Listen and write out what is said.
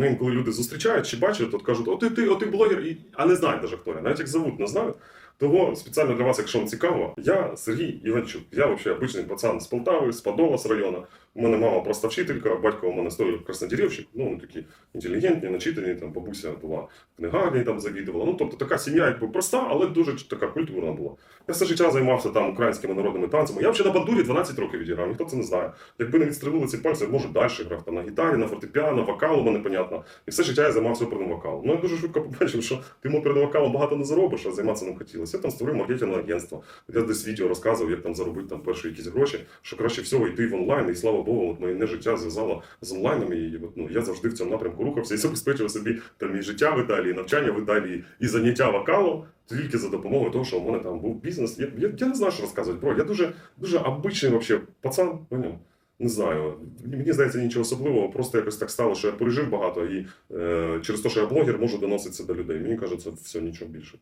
мене інколи люди зустрічають чи бачать, от кажуть, о ти, ти, о ти блогер, і... а не знають навіть хто я, навіть як зовут, не знають. Того спеціально для вас, якщо вам цікаво, я Сергій Іванчук. Я взагалі обичний пацан з Полтави, з Подола, з району. У мене мама просто вчителька, батько у мене стоїть краснодерівщик, ну вони такі інтелігентні, начитані, там бабуся була в книгарні, там завідувала. Ну тобто така сім'я, якби проста, але дуже така культурна була. Я все життя займався там українськими народними танцями. Я взагалі на бандурі 12 років відіграв, ніхто це не знає. Якби не відстрелили ці пальці, може далі грав там на гітарі, на фортепіано, вокал, мене понятно. І все життя я займався оперним вокалом. Ну я дуже швидко побачив, що ти оперним вокалом багато не заробиш, а займатися ним хотілося. Я там створив маркетингове агентство. Я десь відео розказував, як там заробити там перші якісь гроші, що краще всього йти в онлайн, і слава Богу, от моє життя зв'язало з онлайном. І ну, я завжди в цьому напрямку рухався і забезпечував собі там і життя в Італії, і навчання в Італії, і заняття вокалом. Тільки за допомогою того, що у мене там був бізнес. Я, я, я не знаю, що розказувати, бро. Я дуже, дуже обичний вообще пацан, поняв? Не знаю. Мені здається, нічого особливого. Просто якось так стало, що я пережив багато, і е, через те, що я блогер, можу доноситися до людей. Мені кажеться, все нічого більше.